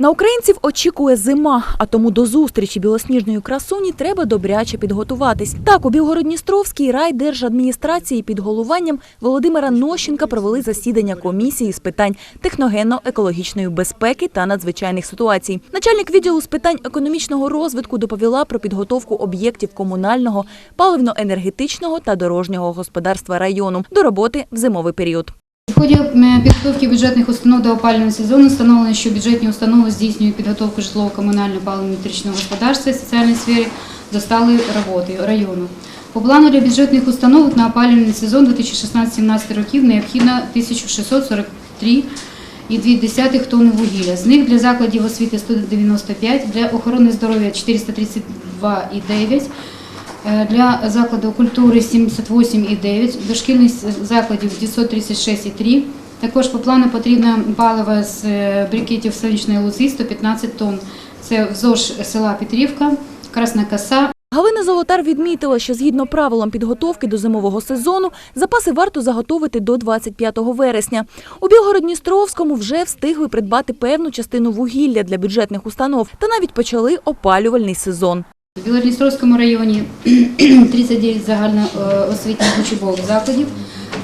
На українців очікує зима, а тому до зустрічі білосніжної красуні треба добряче підготуватись. Так, у Білгородністровській райдержадміністрації під головуванням Володимира Нощенка провели засідання комісії з питань техногенно-екологічної безпеки та надзвичайних ситуацій. Начальник відділу з питань економічного розвитку доповіла про підготовку об'єктів комунального, паливно-енергетичного та дорожнього господарства району до роботи в зимовий період. В ході е, підготовки бюджетних установ до опалювального сезону встановлено, що бюджетні установи здійснюють підготовку житлово-комунального паливно-електричного господарства і соціальної сфері до сталої роботи району. По плану для бюджетних установ на опалювальний сезон 2016-2017 років необхідно 1643,2 тонни вугілля. З них для закладів освіти 195, для охорони здоров'я 432,9, Е, для закладів культури 78,9, дошкільних закладів 936,3. Також по плану потрібно паливо з е, брикетів сонячної лузи 115 тонн. Це вздовж села Петрівка, Красна Коса, Галина Золотар відмітила, що згідно правилам підготовки до зимового сезону запаси варто заготовити до 25 вересня. У Білгород-Дністровському вже встигли придбати певну частину вугілля для бюджетних установ та навіть почали опалювальний сезон. В Білодністровському районі 39 загальноосвітніх учбових закладів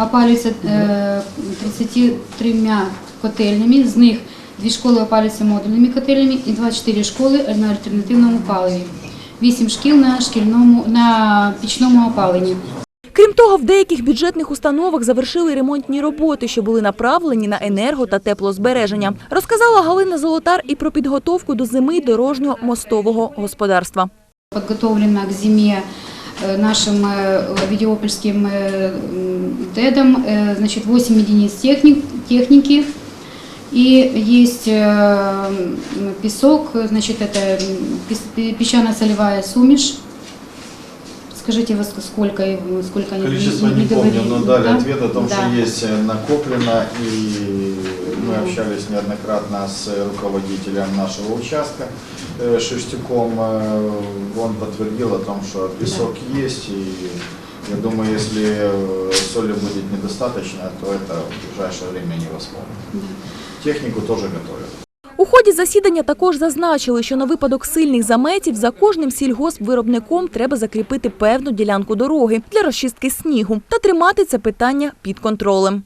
опалюються е, 33 котельнями, з них дві школи опалюються модульними котельнями і 24 школи на альтернативному паливі. 8 шкіл на шкільному на пічному опаленні. Крім того, в деяких бюджетних установах завершили ремонтні роботи, що були направлені на енерго та теплозбереження. Розказала Галина Золотар і про підготовку до зими дорожнього мостового господарства. Подготовлено к зиме э, нашим э, Авидиопольским э, ДЭДом значит, 8 единиц техник, техники. И есть песок, значит, это песчано-солевая сумеш. Скажите, вы ск- сколько, сколько они Количество не не помню, говорили, но дали да? ответ о том, Да. что есть накоплено, и общались неоднократно с руководителем нашего участка э, Шестюком. Э, Он подтвердил о том, что песок есть, и я думаю, если э, соли будет недостаточно, то это в ближайшее время не восполнит. Да. Технику тоже готовят. У ході засідання також зазначили, що на випадок сильних заметів за кожним сільгоспвиробником треба закріпити певну ділянку дороги для розчистки снігу та тримати це питання під контролем.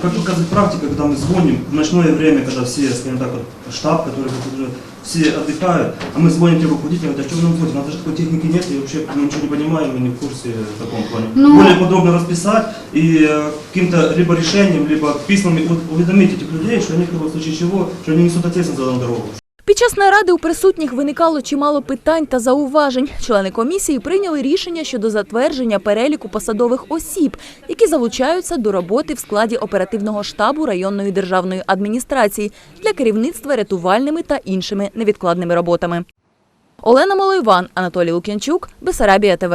Как показывает практика, когда мы звоним в ночное время, когда все, скажем так, вот, штаб, который вот уже все отдыхают, а мы звоним тебе руководителю, говорят, а что вы нам звоните? У нас даже такой техники нет, и вообще мы ничего не понимаем, мы не в курсе в таком плане. Ну- Более подробно расписать и э, каким-то либо решением, либо письмами вот уведомить этих людей, что они, как бы, в случае чего, что они несут ответственность за данную дорогу. Під час наради у присутніх виникало чимало питань та зауважень. Члени комісії прийняли рішення щодо затвердження переліку посадових осіб, які залучаються до роботи в складі оперативного штабу районної державної адміністрації для керівництва рятувальними та іншими невідкладними роботами. Олена Малоїван, Анатолій Лук'янчук, Бесарабія ТВ.